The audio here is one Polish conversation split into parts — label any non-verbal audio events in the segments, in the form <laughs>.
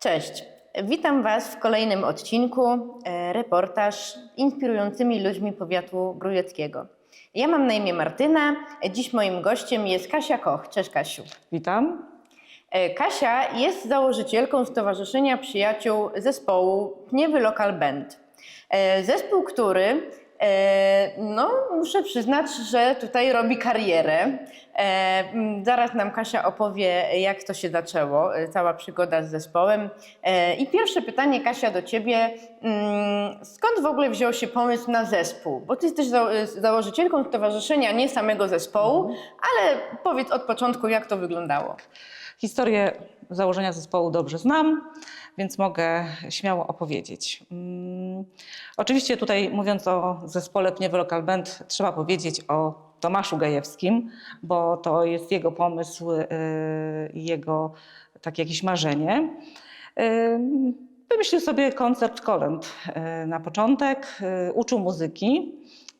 Cześć. Witam Was w kolejnym odcinku e, reportaż inspirującymi ludźmi powiatu grujeckiego. Ja mam na imię Martyna. Dziś moim gościem jest Kasia Koch. Cześć Kasiu. Witam. E, Kasia jest założycielką Stowarzyszenia Przyjaciół Zespołu Pniewy Local Band. E, Zespół, który, no muszę przyznać, że tutaj robi karierę. E, Zaraz nam Kasia opowie, jak to się zaczęło, e, cała przygoda z zespołem. E, I pierwsze pytanie, Kasia, do Ciebie. Mm, Skąd w ogóle wziął się pomysł na zespół? Bo Ty jesteś za- założycielką stowarzyszenia, nie samego zespołu, ale powiedz od początku, jak to wyglądało. Historię założenia zespołu dobrze znam, więc mogę śmiało opowiedzieć. Oczywiście tutaj mówiąc o zespole Pniewy Local Band trzeba powiedzieć o Tomaszu Gajewskim, bo to jest jego pomysł yy, i jego takie jakieś marzenie. Yy, Wymyślił sobie koncert kolęd yy, na początek, uczył muzyki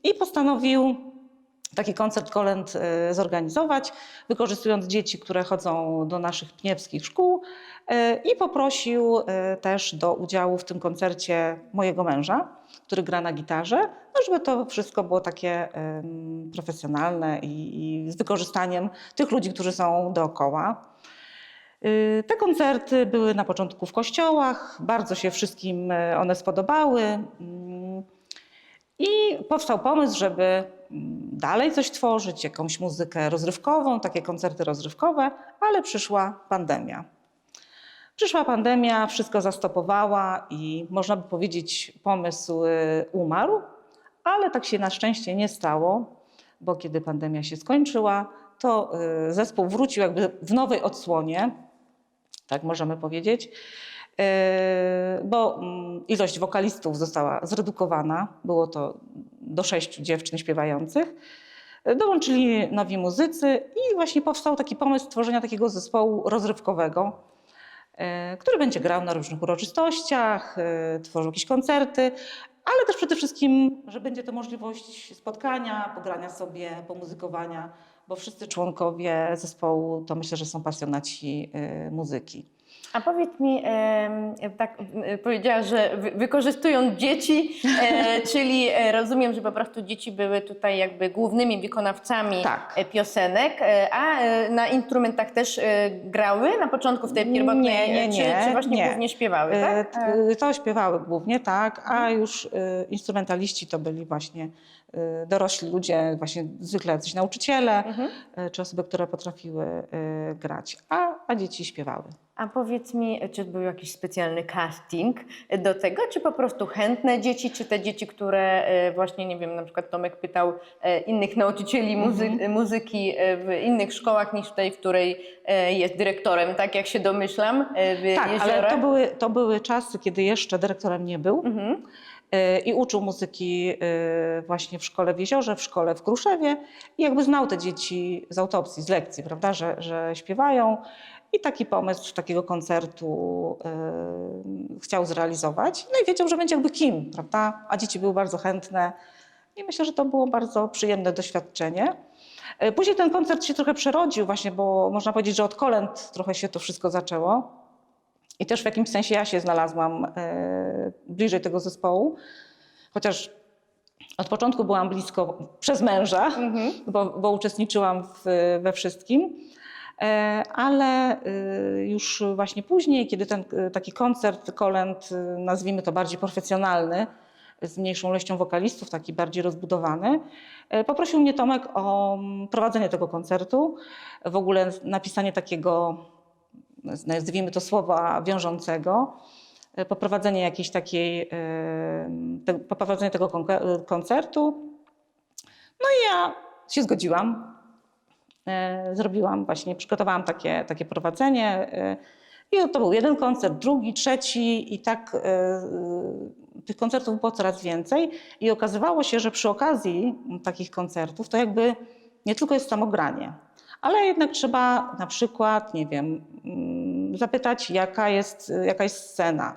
i postanowił taki koncert kolęd e, zorganizować, wykorzystując dzieci, które chodzą do naszych pniewskich szkół e, i poprosił e, też do udziału w tym koncercie mojego męża, który gra na gitarze, no żeby to wszystko było takie profesjonalne i, i z wykorzystaniem tych ludzi, którzy są dookoła. Y, Te koncerty były na początku w kościołach, bardzo się wszystkim one spodobały. Mm, I powstał pomysł, żeby dalej coś tworzyć, jakąś muzykę rozrywkową, takie koncerty rozrywkowe, ale przyszła pandemia. Przyszła pandemia, wszystko zastopowała i można by powiedzieć, pomysł y, umarł, ale tak się na szczęście nie stało, bo kiedy pandemia się skończyła, to y, zespół wrócił jakby w nowej odsłonie, tak możemy powiedzieć, yy, bo mm, ilość wokalistów została zredukowana, było to do sześciu dziewczyn śpiewających. Dołączyli nowi muzycy i właśnie powstał taki pomysł tworzenia takiego zespołu rozrywkowego, yy, który będzie grał na różnych uroczystościach, yy, tworzył jakieś koncerty, ale też przede wszystkim, że będzie to możliwość spotkania, pogrania sobie, pomuzykowania, bo wszyscy członkowie zespołu to myślę, że są pasjonaci yy, muzyki. A powiedz mi, tak e, powiedziała, że wy, wykorzystując dzieci, e, <laughs> czyli e, rozumiem, że po prostu dzieci były tutaj jakby głównymi wykonawcami Tak. e, piosenek, e, a e, na instrumentach też e, grały na początku w tej pierwotnej, Nie, nie, e, nie, czy, czy właśnie nie. głównie śpiewały, E, tak? t- To śpiewały głównie, tak, a już e, instrumentaliści to byli właśnie e, dorośli ludzie, właśnie zwykle jacyś nauczyciele, mhm. e, czy osoby, które potrafiły e, grać, a, a dzieci śpiewały. A powiedz mi, czy był jakiś specjalny casting do tego, czy po prostu chętne dzieci, czy te dzieci, które e, właśnie, nie wiem, na przykład Tomek pytał e, innych nauczycieli muzy Mhm. muzyki e, w innych szkołach niż tej, w której jest dyrektorem, tak jak się domyślam, w Tak, ale Jeziorach? to były, to były czasy, kiedy jeszcze dyrektorem nie był Mhm. i uczył muzyki właśnie w szkole w Jeziorze, w szkole w Kruszewie i jakby znał te dzieci z autopsji, z lekcji, prawda, że, że śpiewają i taki pomysł takiego koncertu e, chciał zrealizować. No i wiedział, że będzie jakby kim, prawda, a dzieci były bardzo chętne i myślę, że to było bardzo przyjemne doświadczenie. E, Później ten koncert się trochę przerodził właśnie, bo można powiedzieć, że od kolęd trochę się to wszystko zaczęło. I też w jakimś sensie ja się znalazłam e, bliżej tego zespołu, chociaż od początku byłam blisko przez męża, Mhm. bo, bo uczestniczyłam w, we wszystkim. E, Ale e, już właśnie później, kiedy ten e, taki koncert kolęd, e, nazwijmy to bardziej profesjonalny, z mniejszą ilością wokalistów, taki bardziej rozbudowany, e, poprosił mnie Tomek o mm, prowadzenie tego koncertu, w ogóle napisanie takiego nazwijmy to słowa wiążącego, e, poprowadzenie jakiejś takiej, poprowadzenie tego koncertu. No i ja się zgodziłam. E, Zrobiłam właśnie, przygotowałam takie, takie prowadzenie. e, I to był jeden koncert, drugi, trzeci i tak e, tych koncertów było coraz więcej. I okazywało się, że przy okazji takich koncertów to jakby nie tylko jest samogranie, ale jednak trzeba na przykład, nie wiem, mm, zapytać, jaka jest, jaka jest scena,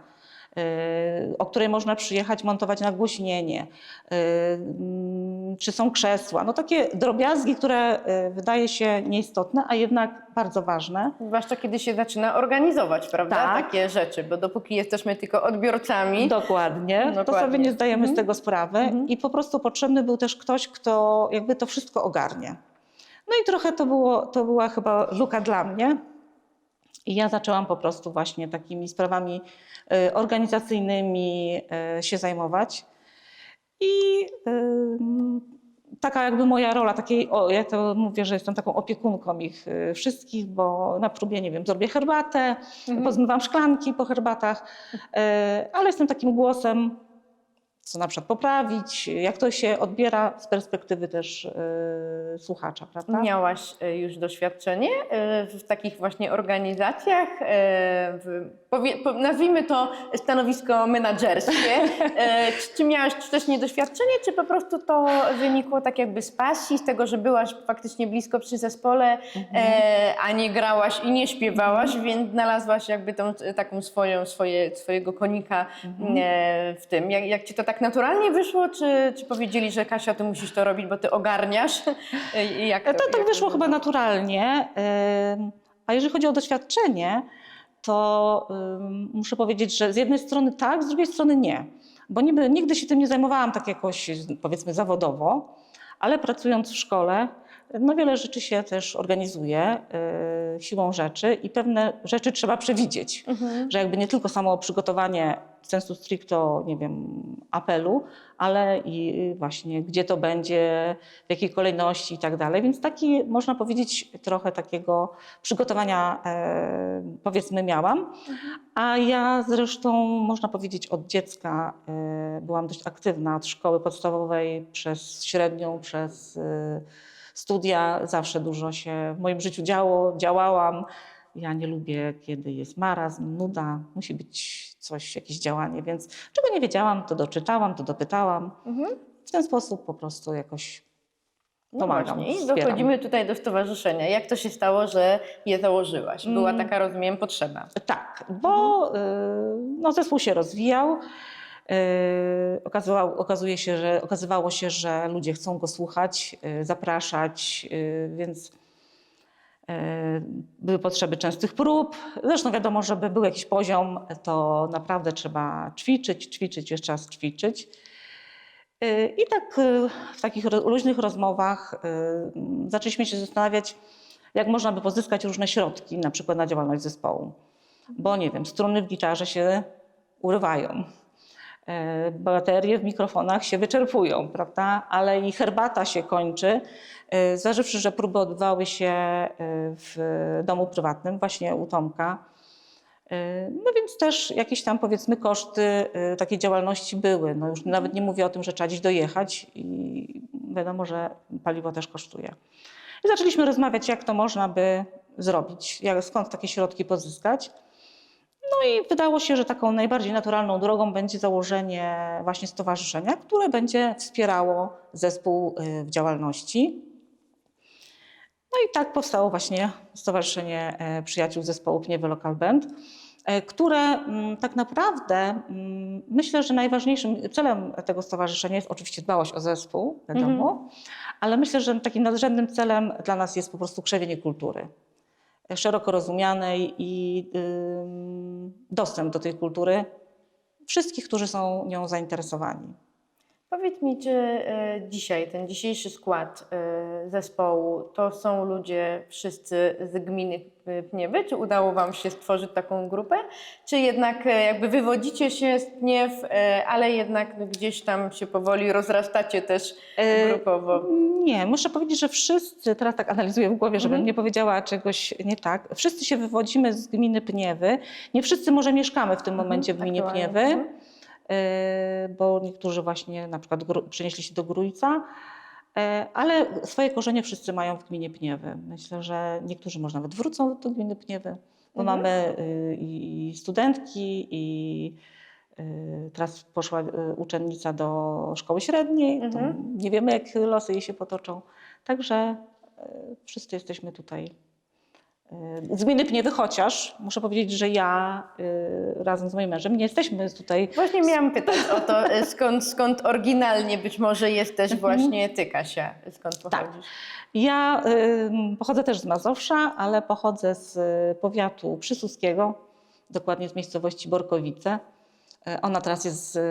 o której można przyjechać, montować nagłośnienie, y, mm, czy są krzesła. No takie drobiazgi, które y, wydaje się nieistotne, a jednak bardzo ważne. Zwłaszcza kiedy się zaczyna organizować, prawda? Tak. Takie rzeczy, bo dopóki jesteśmy tylko odbiorcami, Dokładnie, to Dokładnie. sobie nie zdajemy Mhm. z tego sprawy i po prostu potrzebny był też ktoś, kto jakby to wszystko ogarnie. No i trochę to, było, to była chyba luka dla mnie. I ja zaczęłam po prostu właśnie takimi sprawami y, organizacyjnymi y, się zajmować. I ym, taka jakby moja rola, takiej, o, ja to mówię, że jestem taką opiekunką ich y, wszystkich, bo na próbie, nie wiem, zrobię herbatę, pozmywam szklanki po herbatach, y, ale jestem takim głosem, co na przykład poprawić, jak to się odbiera z perspektywy też y, słuchacza, prawda? Miałaś e, już doświadczenie e, w takich właśnie organizacjach, e, w, powie, po, nazwijmy to stanowisko menadżerskie. Czy, czy miałaś wcześniej doświadczenie, czy po prostu to wynikło tak jakby z pasji, z tego, że byłaś faktycznie blisko przy zespole, e, a nie grałaś i nie śpiewałaś, więc znalazłaś jakby tą taką swoją, swoje, swojego konika e, w tym. Jak, jak ci to tak naturalnie wyszło, czy, czy powiedzieli, że Kasia, ty musisz to robić, bo ty ogarniasz? E, i Jak To, tak jak wyszło chyba wygląda? naturalnie. A jeżeli chodzi o doświadczenie, to muszę powiedzieć, że z jednej strony tak, z drugiej strony nie. Bo niby, nigdy się tym nie zajmowałam tak jakoś, powiedzmy, zawodowo, ale pracując w szkole, no wiele rzeczy się też organizuje y, siłą rzeczy i pewne rzeczy trzeba przewidzieć. Że jakby nie tylko samo przygotowanie sensu stricto, nie wiem, apelu, ale i właśnie gdzie to będzie, w jakiej kolejności i tak dalej. Więc taki, można powiedzieć, trochę takiego przygotowania e, powiedzmy miałam. A ja zresztą, można powiedzieć, od dziecka e, byłam dość aktywna, od szkoły podstawowej przez średnią, przez e, studia. Zawsze dużo się w moim życiu działo, działałam. Ja nie lubię, kiedy jest marazm, nuda, musi być coś, jakieś działanie, więc czego nie wiedziałam, to doczytałam, to dopytałam. Mhm. W ten sposób po prostu jakoś No pomagam, właśnie, i dochodzimy tutaj do stowarzyszenia. Jak to się stało, że je założyłaś? Była Mm. taka, rozumiem, potrzeba. Tak, bo y, no, zespół się rozwijał. Y, okazywało, okazuje się, że, okazywało się, że ludzie chcą go słuchać, y, zapraszać, y, więc były potrzeby częstych prób. Zresztą wiadomo, żeby był jakiś poziom, to naprawdę trzeba ćwiczyć, ćwiczyć, jeszcze raz ćwiczyć. I tak w takich luźnych rozmowach zaczęliśmy się zastanawiać, jak można by pozyskać różne środki, na przykład na działalność zespołu. Bo nie wiem, struny w gitarze się urywają, baterie w mikrofonach się wyczerpują, prawda? Ale i herbata się kończy. E, Zważywszy, że próby odbywały się e, w domu prywatnym, właśnie u Tomka. E, No więc też jakieś tam powiedzmy koszty e, takiej działalności były. No już nawet nie mówię o tym, że trzeba gdzieś dojechać i wiadomo, że paliwo też kosztuje. I zaczęliśmy rozmawiać, jak to można by zrobić, jak, skąd takie środki pozyskać. No i wydało się, że taką najbardziej naturalną drogą będzie założenie właśnie stowarzyszenia, które będzie wspierało zespół y, w działalności. No i tak powstało właśnie Stowarzyszenie e, Przyjaciół Zespołu Pniewy Local Band, e, które mm, tak naprawdę mm, myślę, że najważniejszym celem tego stowarzyszenia jest oczywiście dbałość o zespół, wiadomo, ale myślę, że takim nadrzędnym celem dla nas jest po prostu krzewienie kultury szeroko rozumianej i dostęp do tej kultury wszystkich, którzy są nią zainteresowani. Powiedz mi, czy e, dzisiaj, ten dzisiejszy skład e, zespołu, to są ludzie wszyscy z gminy Pniewy? Czy udało Wam się stworzyć taką grupę? Czy jednak e, jakby wywodzicie się z Pniew, ale jednak gdzieś tam się powoli rozrastacie też grupowo? Nie, muszę powiedzieć, że wszyscy, teraz tak analizuję w głowie, żebym Mhm. nie powiedziała czegoś nie tak, wszyscy się wywodzimy z gminy Pniewy. Nie wszyscy może mieszkamy w tym momencie w gminie aktualnie. Pniewy, Mhm. e, bo niektórzy właśnie na przykład przenieśli się do Grójca, e, ale swoje korzenie wszyscy mają w gminie Pniewy. Myślę, że niektórzy może nawet wrócą do gminy Pniewy, bo Mhm. mamy y, i studentki, i y, teraz poszła y, uczennica do szkoły średniej. Mhm. nie wiemy, jak losy jej się potoczą. Także y, wszyscy jesteśmy tutaj y, z gminy Pniewy, chociaż muszę powiedzieć, że ja y, razem z moim mężem nie jesteśmy tutaj Właśnie miałam pytać o to, e, <laughs> skąd, skąd oryginalnie być może jesteś właśnie ty, Kasia. Skąd pochodzisz? Ja y, pochodzę też z Mazowsza, ale pochodzę z y, powiatu przysuskiego, dokładnie z miejscowości Borkowice. Y, Ona teraz jest y,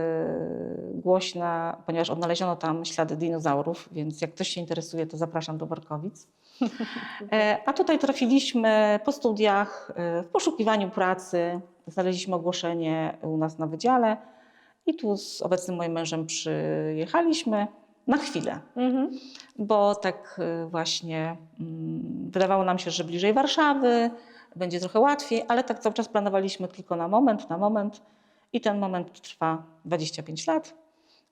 głośna, ponieważ odnaleziono tam ślady dinozaurów, więc jak ktoś się interesuje, to zapraszam do Borkowic. <laughs> E, A tutaj trafiliśmy po studiach, y, w poszukiwaniu pracy. Znaleźliśmy ogłoszenie u nas na wydziale i tu z obecnym moim mężem przyjechaliśmy na chwilę Mhm. bo tak y, właśnie mm, wydawało nam się, że bliżej Warszawy będzie trochę łatwiej, ale tak cały czas planowaliśmy tylko na moment, na moment i ten moment trwa 25 lat.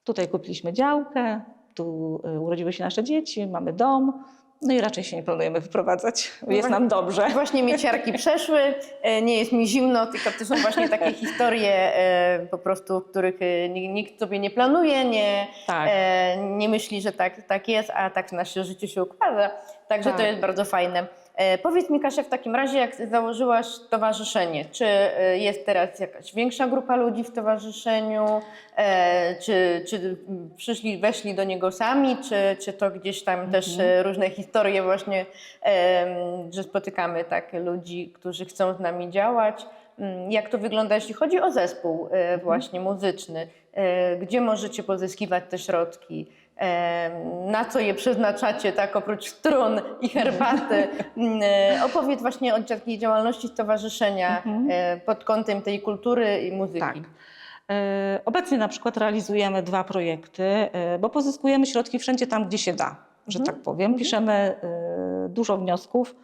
Tutaj kupiliśmy działkę, tu urodziły się nasze dzieci, mamy dom, no i raczej się nie planujemy wyprowadzać, jest nam dobrze. Właśnie mieciarki <laughs> przeszły, e, nie jest mi zimno, tylko to są właśnie takie historie e, po prostu, których e, ni- nikt sobie nie planuje, nie, Tak. nie myśli, że tak, tak jest, a tak nasze życie się układa. Także to Tak. jest bardzo fajne. E, Powiedz mi Kasia, w takim razie jak założyłaś stowarzyszenie, czy e, jest teraz jakaś większa grupa ludzi w stowarzyszeniu, e, czy, czy przyszli, weszli do niego sami, czy, czy to gdzieś tam też e, różne historie właśnie, że spotykamy tak ludzi, którzy chcą z nami działać. Mm, Jak to wygląda, jeśli chodzi o zespół e, właśnie muzyczny? Gdzie możecie pozyskiwać te środki? Na co je przeznaczacie, tak oprócz strun i herbaty? <laughs> Mm, e, Opowiedz właśnie o takiej działalności stowarzyszenia e, pod kątem tej kultury i muzyki. Tak. E, Obecnie na przykład realizujemy dwa projekty, bo pozyskujemy środki wszędzie tam, gdzie się da, że tak powiem. Piszemy e, dużo wniosków.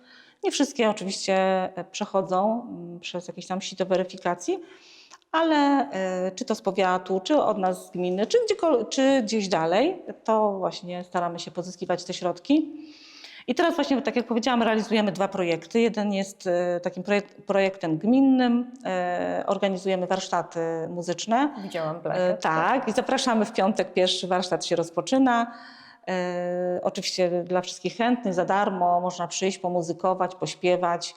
Nie wszystkie oczywiście przechodzą mm, przez jakieś tam sito weryfikacji, ale e, czy to z powiatu, czy od nas z gminy, czy, czy gdzieś dalej, to właśnie staramy się pozyskiwać te środki. I teraz właśnie, tak jak powiedziałam, realizujemy dwa projekty. Jeden jest e, takim projek- projektem gminnym. E, Organizujemy warsztaty muzyczne. Widziałam plakat. Tak, i zapraszamy w piątek. Pierwszy warsztat się rozpoczyna. Oczywiście dla wszystkich chętnych za darmo można przyjść, pomuzykować, pośpiewać,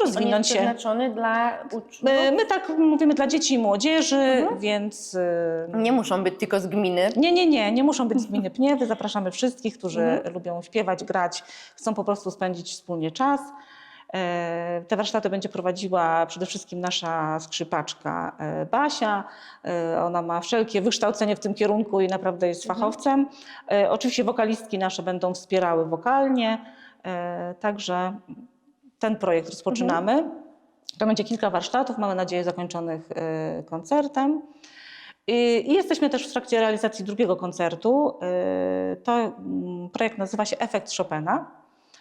On jest rozwinąć się. przeznaczony dla uczniów? E, My tak mówimy dla dzieci i młodzieży, Mhm. więc e, Nie muszą być tylko z gminy. nie, nie, nie, nie muszą być z gminy Pniewy. Zapraszamy wszystkich, którzy Mhm. lubią śpiewać, grać, chcą po prostu spędzić wspólnie czas. E, Te warsztaty będzie prowadziła przede wszystkim nasza skrzypaczka e, Basia. E, Ona ma wszelkie wykształcenie w tym kierunku i naprawdę jest Mhm. fachowcem. E, Oczywiście wokalistki nasze będą wspierały wokalnie, e, także ten projekt rozpoczynamy. Mhm. To będzie kilka warsztatów, mamy nadzieję zakończonych e, koncertem. I jesteśmy też w trakcie realizacji drugiego koncertu. E, To mm, projekt nazywa się Efekt Chopina.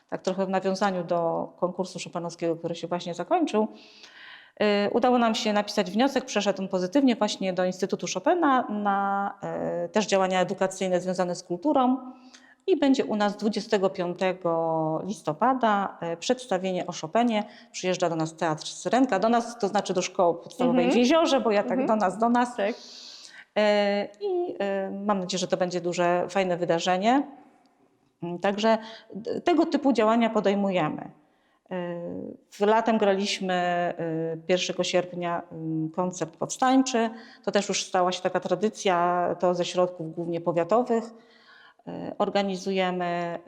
Tak trochę w nawiązaniu do konkursu chopinowskiego, który się właśnie zakończył. E, Udało nam się napisać wniosek, przeszedł on pozytywnie właśnie do Instytutu Chopina na też działania edukacyjne związane z kulturą. I będzie u nas 25 listopada e, przedstawienie o Chopinie. Przyjeżdża do nas Teatr Syrenka, do nas, to znaczy do szkoły podstawowej Mhm. w Jeziorze, bo ja tak Mhm. do nas, do nas. Tak. E, I e, mam nadzieję, że to będzie duże, fajne wydarzenie. Mm, Także tego typu działania podejmujemy. W latem graliśmy e, 1 sierpnia mm, koncert powstańczy. To też już stała się taka tradycja, to ze środków głównie powiatowych. E, Organizujemy e,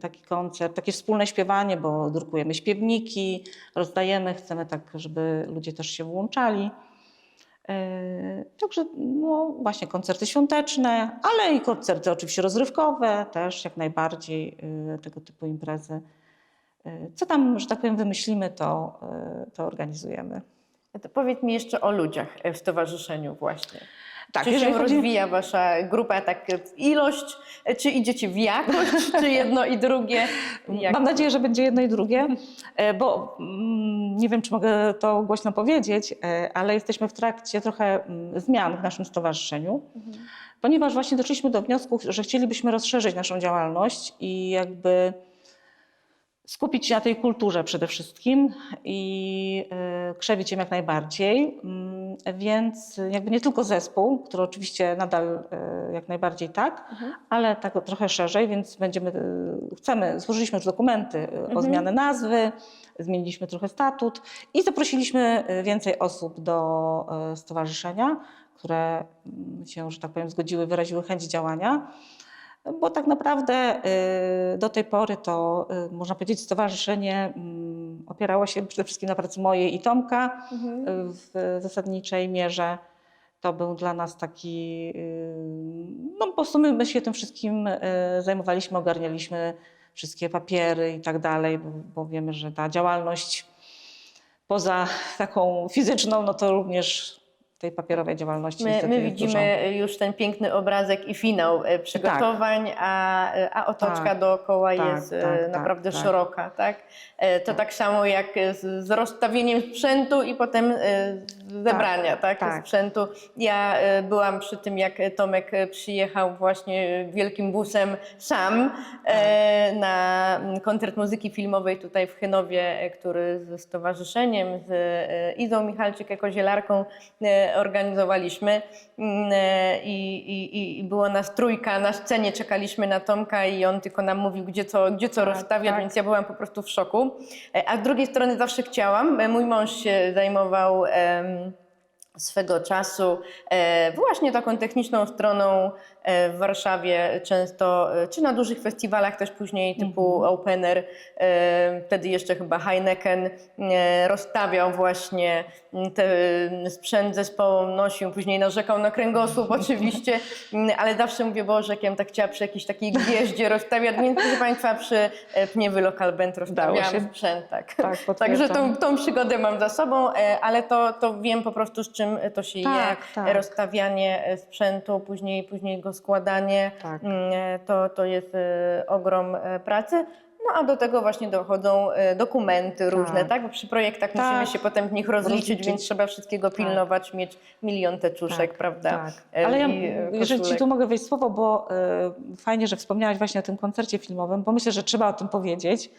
taki koncert, takie wspólne śpiewanie, bo drukujemy śpiewniki, rozdajemy, chcemy tak, żeby ludzie też się włączali. E, Także no, właśnie koncerty świąteczne, ale i koncerty oczywiście rozrywkowe, też jak najbardziej tego typu imprezy. Co tam, że tak powiem, wymyślimy, to, to organizujemy. To powiedz mi jeszcze o ludziach w stowarzyszeniu właśnie. Tak, czy jeżeli się chodzi- rozwija wasza grupa tak ilość, czy idziecie w jakość, <laughs> czy jedno i drugie? Jak? Mam nadzieję, że będzie jedno i drugie, e, bo mm, nie wiem, czy mogę to głośno powiedzieć, e, ale jesteśmy w trakcie trochę mm, zmian w naszym stowarzyszeniu, ponieważ właśnie doszliśmy do wniosku, że chcielibyśmy rozszerzyć naszą działalność i jakby skupić się na tej kulturze przede wszystkim i e, krzewić ją jak najbardziej. Więc jakby nie tylko zespół, który oczywiście nadal e, jak najbardziej tak, ale tak trochę szerzej, więc będziemy, e, chcemy, złożyliśmy już dokumenty e, o zmianę nazwy, zmieniliśmy trochę statut i zaprosiliśmy więcej osób do stowarzyszenia, które mm, się, że tak powiem, zgodziły, wyraziły chęć działania. Bo tak naprawdę do tej pory to, można powiedzieć, stowarzyszenie mm, opierało się przede wszystkim na pracy mojej i Tomka y, w zasadniczej mierze. To był dla nas taki, y, no po prostu my, my się tym wszystkim y, zajmowaliśmy, ogarnialiśmy wszystkie papiery i tak dalej, bo, bo wiemy, że ta działalność poza taką fizyczną, no to również tej papierowej działalności My, my jest dużo. widzimy już ten piękny obrazek i finał e, przygotowań, a, a otoczka Tak. dookoła Tak, jest e, tak, tak, naprawdę tak. szeroka. Tak? E, To tak samo jak z, z rozstawieniem sprzętu i potem e, z zebrania tak, tak. sprzętu. Ja e, byłam przy tym, jak Tomek e, przyjechał właśnie wielkim busem sam e, na koncert muzyki filmowej tutaj w Chynowie, e, który ze stowarzyszeniem, z e, Izą Michalczyk jako zielarką e, organizowaliśmy Mm, e, i, i, i było nas trójka na scenie, czekaliśmy na Tomka i on tylko nam mówił, gdzie co, gdzie co Tak, rozstawiać, tak. więc ja byłam po prostu w szoku. E, A z drugiej strony zawsze chciałam, e, mój mąż się zajmował em, swego czasu e, właśnie taką techniczną stroną e, w Warszawie często, e, czy na dużych festiwalach też później typu Opener, e, wtedy jeszcze chyba Heineken rozstawiał właśnie m, te sprzęt zespołom, nosił, później narzekał na kręgosłup oczywiście, m, ale zawsze mówię, Boże, bym tak chciała przy jakiejś takiej gwieździe rozstawiać, więc proszę Państwa przy Pniewy Local Band rozstawiałam się. sprzęt, tak. Tak, Także tą, tą przygodę mam za sobą, ale to, to wiem po prostu z czym to się Tak, je, tak. rozstawianie e, sprzętu, później, później go składanie, Tak. Mm, e, to, to jest e, ogrom pracy. No a do tego właśnie dochodzą dokumenty różne, Tak. tak? Bo przy projektach Tak. musimy się potem w nich rozliczyć, Rozliczyć. więc trzeba wszystkiego pilnować, mieć milion teczuszek, prawda? Tak. Ale ja, jeżeli ci tu mogę wejść słowo, bo y, fajnie, że wspomniałaś właśnie o tym koncercie filmowym, bo myślę, że trzeba o tym powiedzieć,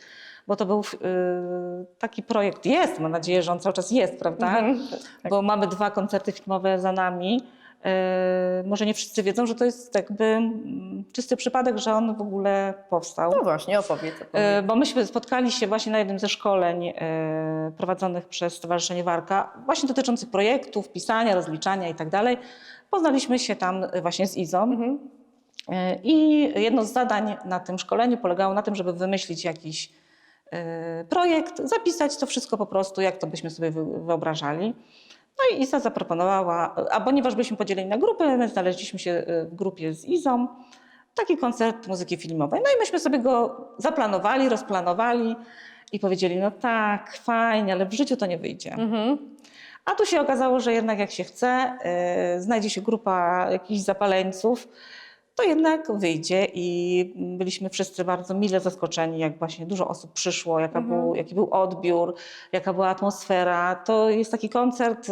bo to był y, taki projekt, jest, mam nadzieję, że on cały czas jest, prawda? Mhm. Bo mamy dwa koncerty filmowe za nami. Y, może nie wszyscy wiedzą, że to jest jakby mm, czysty przypadek, że on w ogóle powstał. No właśnie, opowiedz. opowiedz. E, Bo myśmy spotkali się właśnie na jednym ze szkoleń prowadzonych przez Stowarzyszenie Warka, właśnie dotyczących projektów, pisania, rozliczania i tak dalej. Poznaliśmy się tam właśnie z Izą. Mhm. I jedno z zadań na tym szkoleniu polegało na tym, żeby wymyślić jakiś projekt, zapisać to wszystko po prostu, jak to byśmy sobie wy- wyobrażali. No i Iza zaproponowała, a ponieważ byliśmy podzieleni na grupy, my znaleźliśmy się e, w grupie z Izą, taki koncert muzyki filmowej. No i myśmy sobie go zaplanowali, rozplanowali i powiedzieli, no tak, fajnie, ale w życiu to nie wyjdzie. Mhm. A tu się okazało, że jednak jak się chce, yy, znajdzie się grupa jakichś zapaleńców, to jednak wyjdzie i byliśmy wszyscy bardzo mile zaskoczeni, jak właśnie dużo osób przyszło, jaka był, jaki był odbiór, jaka była atmosfera. To jest taki koncert,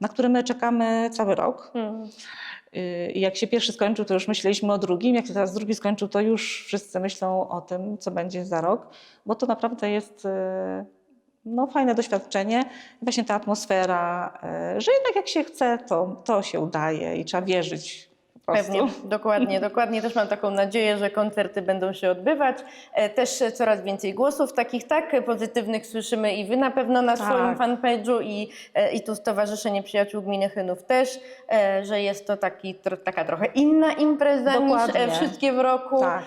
na który my czekamy cały rok. Mhm. Yy, I jak się pierwszy skończył, to już myśleliśmy o drugim. Jak się teraz drugi skończył, to już wszyscy myślą o tym, co będzie za rok, bo to naprawdę jest yy, no, fajne doświadczenie. Właśnie ta atmosfera, yy, że jednak jak się chce, to, to się udaje i trzeba wierzyć. Pewnie, <laughs> dokładnie, dokładnie. Też mam taką nadzieję, że koncerty będą się odbywać. E, Też coraz więcej głosów takich tak pozytywnych słyszymy i wy na pewno na Tak. swoim fanpage'u i, e, i tu Stowarzyszenie Przyjaciół Gminy Chynów też, e, że jest to taki, taka trochę inna impreza niż Dokładnie. e, wszystkie w roku. Tak.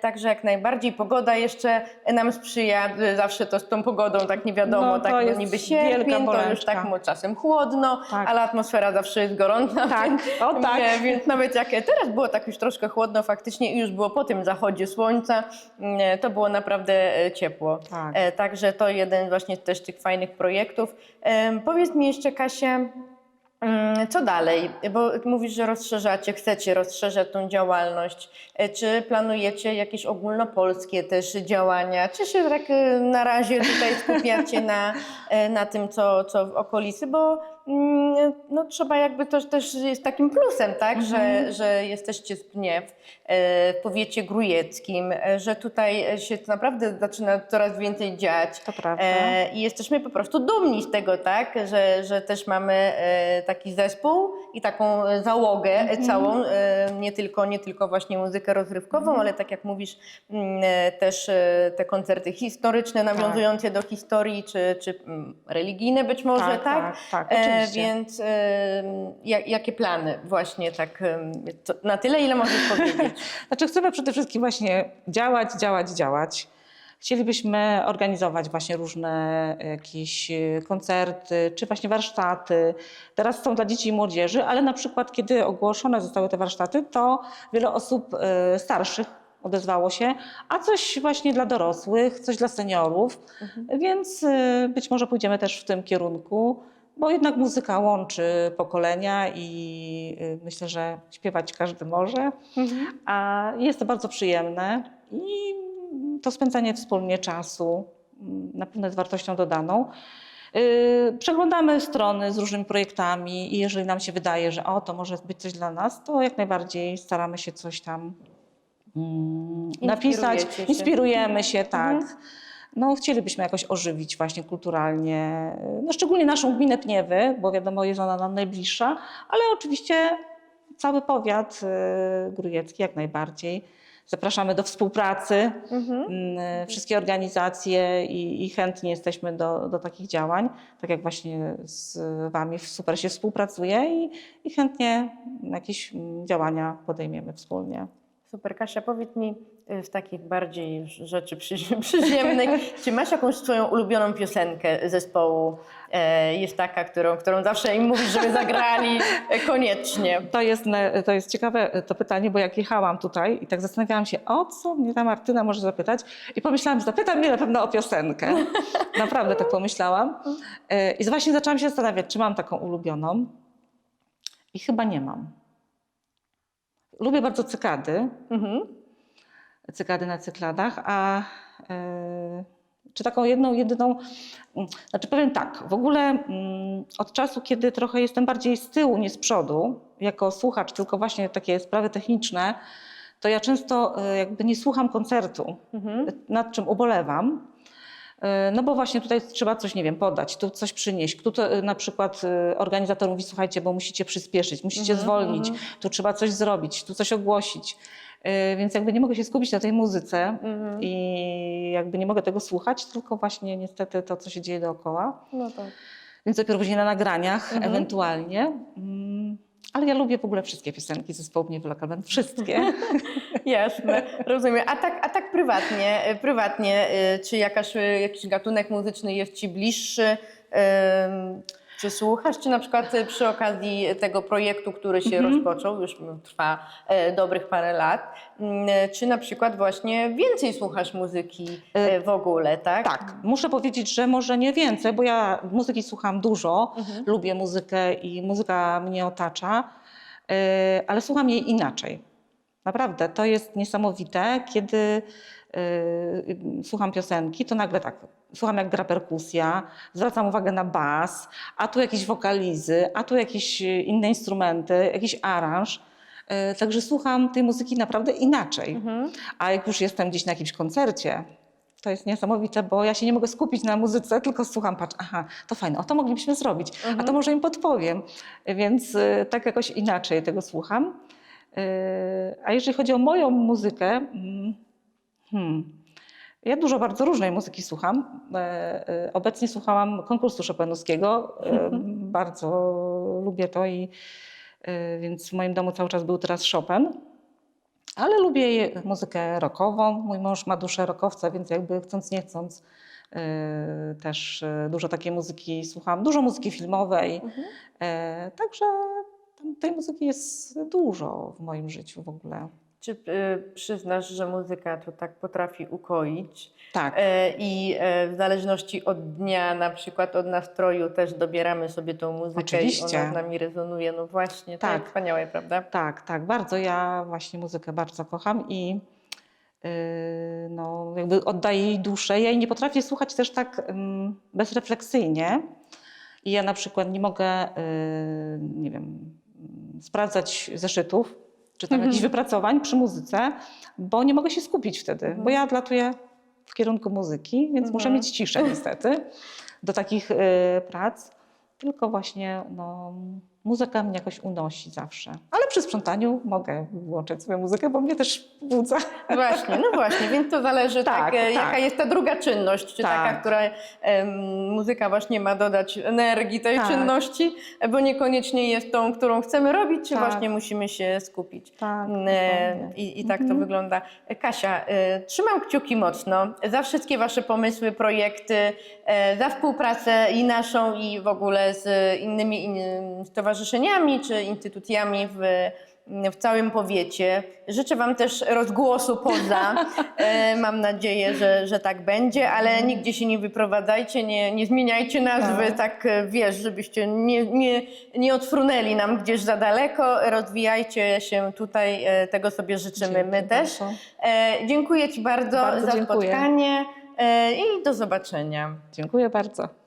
Także jak najbardziej pogoda jeszcze nam sprzyja. Zawsze to z tą pogodą tak nie wiadomo, No, tak no jest niby sierpień, to już tak czasem chłodno, Tak. ale atmosfera zawsze jest gorąca. Tak, o tak. więc nawet jak teraz było tak już troszkę chłodno faktycznie i już było po tym zachodzie słońca, mm, to było naprawdę e, ciepło. Tak. E, Także to jeden właśnie też tych fajnych projektów. Powiedz mi jeszcze Kasia, mm, co dalej? Bo mówisz, że rozszerzacie, chcecie rozszerzać tą działalność. E, Czy planujecie jakieś ogólnopolskie też działania? Czy się tak e, na razie tutaj skupiacie na, e, na tym, co, co w okolicy? Bo mm, no, trzeba jakby to też jest takim plusem, tak, że, że jesteście z Pniew e, w powiecie grujeckim, e, że tutaj się naprawdę zaczyna coraz więcej dziać. To prawda. E, I jesteśmy po prostu dumni z tego, tak, że, że też mamy taki zespół i taką załogę e, całą, nie, tylko, nie tylko właśnie muzykę rozrywkową, ale tak jak mówisz, mm, też te koncerty historyczne, nawiązujące do historii, czy, czy mm, religijne być może, tak? Tak, tak, tak, E, oczywiście. Więc e, jak, jakie plany właśnie tak e, to, na tyle, ile możesz <laughs> powiedzieć? Znaczy chcemy przede wszystkim właśnie działać, działać, działać. Chcielibyśmy organizować właśnie różne jakieś e, koncerty, czy właśnie warsztaty. Teraz są dla dzieci i młodzieży, ale na przykład kiedy ogłoszone zostały te warsztaty, to wiele osób e, starszych odezwało się, a coś właśnie dla dorosłych, coś dla seniorów, więc e, być może pójdziemy też w tym kierunku, bo jednak muzyka łączy pokolenia i e, myślę, że śpiewać każdy może. A jest to bardzo przyjemne i to spędzanie wspólnie czasu na pewno jest wartością dodaną. Yy, Przeglądamy strony z różnymi projektami i jeżeli nam się wydaje, że o, to może być coś dla nas, to jak najbardziej staramy się coś tam mm, napisać. Inspirujemy się, tak. No, chcielibyśmy jakoś ożywić właśnie kulturalnie, no, szczególnie naszą gminę Pniewy, bo wiadomo, jest ona nam najbliższa, ale oczywiście cały powiat y, grujecki jak najbardziej. Zapraszamy do współpracy, mm, wszystkie organizacje i, i chętnie jesteśmy do, do takich działań. Tak jak właśnie z Wami super się współpracuje i, i chętnie jakieś mm, działania podejmiemy wspólnie. Super, Kasia, powiedz mi y, z takich bardziej rzeczy przy, <laughs> przyziemnych, czy masz jakąś swoją ulubioną piosenkę zespołu? E, jest taka, którą, którą zawsze im mówisz, żeby zagrali e, koniecznie. To jest, to jest ciekawe e, to pytanie, bo jak jechałam tutaj i tak zastanawiałam się, o co mnie ta Martyna może zapytać i pomyślałam, że zapytam mnie na pewno o piosenkę. <laughs> Naprawdę tak pomyślałam. E, I właśnie zaczęłam się zastanawiać, czy mam taką ulubioną i chyba nie mam. Lubię bardzo cykady, Mhm. Cykady na cykladach, a e, czy taką jedną, jedyną, mm, znaczy powiem tak, w ogóle mm, od czasu, kiedy trochę jestem bardziej z tyłu, nie z przodu, jako słuchacz, tylko właśnie takie sprawy techniczne, to ja często e, jakby nie słucham koncertu, Mhm. nad czym ubolewam. E, No bo właśnie tutaj trzeba coś, nie wiem, podać, tu coś przynieść. Tu to, e, na przykład e, organizator mówi, słuchajcie, bo musicie przyspieszyć, musicie zwolnić, tu trzeba coś zrobić, tu coś ogłosić. Więc jakby nie mogę się skupić na tej muzyce i jakby nie mogę tego słuchać, tylko właśnie niestety to, co się dzieje dookoła. No tak. Więc dopiero później na nagraniach ewentualnie. Mm, Ale ja lubię w ogóle wszystkie piosenki zespołu Band. Wszystkie. <laughs> Jasne, rozumiem. A tak, a tak prywatnie, prywatnie e, czy jakaś, e, jakiś gatunek muzyczny jest Ci bliższy? Czy słuchasz, czy na przykład e, przy okazji tego projektu, który się Mhm. rozpoczął, już trwa dobrych parę lat, czy na przykład właśnie więcej słuchasz muzyki w ogóle, tak? Tak, muszę powiedzieć, że może nie więcej, bo ja muzyki słucham dużo, lubię muzykę i muzyka mnie otacza, ale słucham jej inaczej. Naprawdę, to jest niesamowite, kiedy yy, słucham piosenki, to nagle tak, słucham jak gra perkusja, zwracam uwagę na bas, a tu jakieś wokalizy, a tu jakieś yy, inne instrumenty, jakiś aranż. Yy, Także słucham tej muzyki naprawdę inaczej. A jak już jestem gdzieś na jakimś koncercie, to jest niesamowite, bo ja się nie mogę skupić na muzyce, tylko słucham, patrz, aha, to fajne, o to moglibyśmy zrobić, a to może im podpowiem. Więc y, tak jakoś inaczej tego słucham. Y, a jeżeli chodzi o moją muzykę, mm, hmm, ja dużo bardzo różnej muzyki słucham. E, e, Obecnie słuchałam konkursu Chopinowskiego. E, <laughs> Bardzo lubię to i więc w moim domu cały czas był teraz Chopin. Ale lubię muzykę rockową. Mój mąż ma duszę rockowca, więc jakby chcąc nie chcąc yy, też yy, dużo takiej muzyki słucham. Dużo muzyki filmowej. Yy, także tej muzyki jest dużo w moim życiu w ogóle. Czy y, przyznasz, że muzyka to tak potrafi ukoić? Tak. E, I e, w zależności od dnia, na przykład od nastroju, też dobieramy sobie tą muzykę i Oczywiście. ona z nami rezonuje. No właśnie, to Tak. jest wspaniałe, prawda? Tak, tak, bardzo. Ja właśnie muzykę bardzo kocham i yy, no, jakby oddaję jej duszę. Ja jej nie potrafię słuchać też tak ym, bezrefleksyjnie. i ja na przykład nie mogę, y, nie wiem, mm, sprawdzać zeszytów czy tam jakichś wypracowań przy muzyce, bo nie mogę się skupić wtedy, bo ja odlatuję w kierunku muzyki, więc muszę mieć ciszę niestety do takich y, prac. Tylko właśnie no, muzyka mnie jakoś unosi zawsze. Ale przy sprzątaniu mogę włączyć sobie muzykę, bo mnie też budza. Właśnie, no właśnie, więc to zależy tak, Tak, e, tak. jaka jest ta druga czynność, czy Tak. taka, która em, muzyka właśnie ma dodać energii tej Tak. czynności, bo niekoniecznie jest tą, którą chcemy robić, czy Tak. właśnie musimy się skupić. Tak, E. I, I tak to wygląda. E, Kasia, e, trzymam kciuki mocno za wszystkie Wasze pomysły, projekty, e, za współpracę i naszą, i w ogóle z innymi in, stowarzyszeniami czy instytucjami w, w całym powiecie. Życzę Wam też rozgłosu poza. <laughs> E, Mam nadzieję, że, że tak będzie, ale nigdzie się nie wyprowadzajcie, nie, nie zmieniajcie nazwy, tak, Tak. e, wiesz, żebyście nie, nie, nie odfrunęli nam gdzieś za daleko. Rozwijajcie się tutaj, e, tego sobie życzymy my też. bardzo. E, dziękuję Ci bardzo, Bardzo za dziękuję. spotkanie e, i do zobaczenia. Dziękuję bardzo.